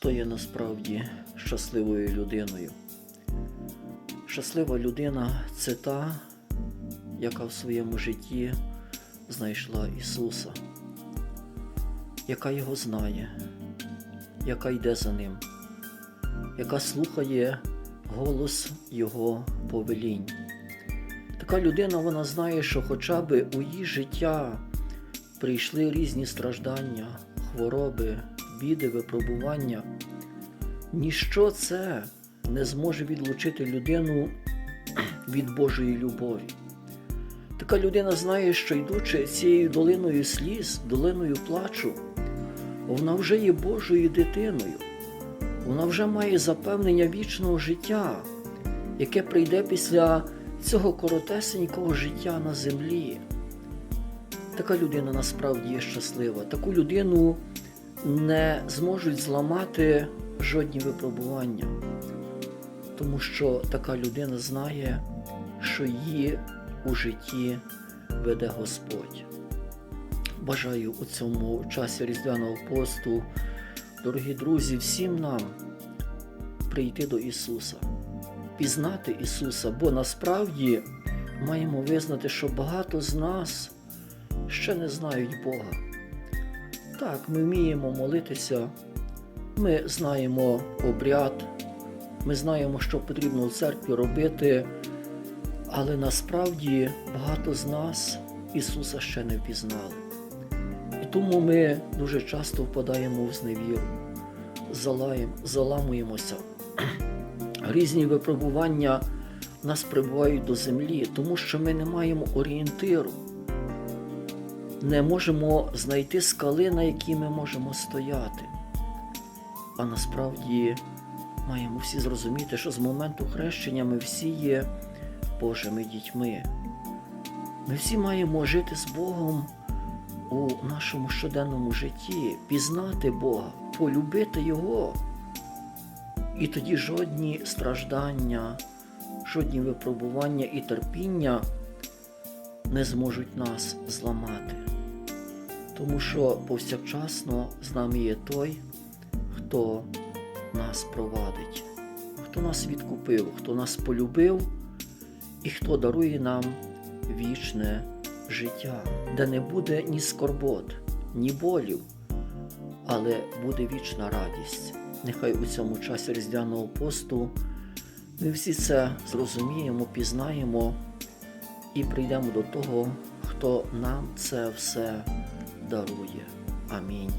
хто є насправді щасливою людиною. Щаслива людина це та, яка в своєму житті знайшла Ісуса, яка Його знає, яка йде за Ним, яка слухає голос Його повелінь. Така людина вона знає, що хоча б у її життя прийшли різні страждання, хвороби, біди, випробування. Ніщо це не зможе відлучити людину від Божої любові. Така людина знає, що йдучи цією долиною сліз, долиною плачу, вона вже є Божою дитиною, вона вже має запевнення вічного життя, яке прийде після цього коротесенького життя на землі. Така людина насправді є щаслива. Таку людину не зможуть зламати жодні випробування, тому що така людина знає, що її у житті веде Господь. Бажаю у цьому часі Різдвяного посту, дорогі друзі, всім нам прийти до Ісуса, пізнати Ісуса, бо насправді маємо визнати, що багато з нас ще не знають Бога. Так, ми вміємо молитися, ми знаємо обряд, ми знаємо, що потрібно у церкві робити, але насправді багато з нас Ісуса ще не впізнали. І тому ми дуже часто впадаємо в зневіру, залаєм, заламуємося. Різні випробування нас прибувають до землі, тому що ми не маємо орієнтиру не можемо знайти скали, на якій ми можемо стояти. А насправді маємо всі зрозуміти, що з моменту хрещення ми всі є Божими дітьми. Ми всі маємо жити з Богом у нашому щоденному житті, пізнати Бога, полюбити Його. І тоді жодні страждання, жодні випробування і терпіння не зможуть нас зламати. Тому що повсякчасно з нами є той, хто нас провадить, хто нас відкупив, хто нас полюбив і хто дарує нам вічне життя, де не буде ні скорбот, ні болів, але буде вічна радість. Нехай у цьому часі Різдвяного посту ми всі це зрозуміємо, пізнаємо і прийдемо до того, хто нам це все дарує. Амінь.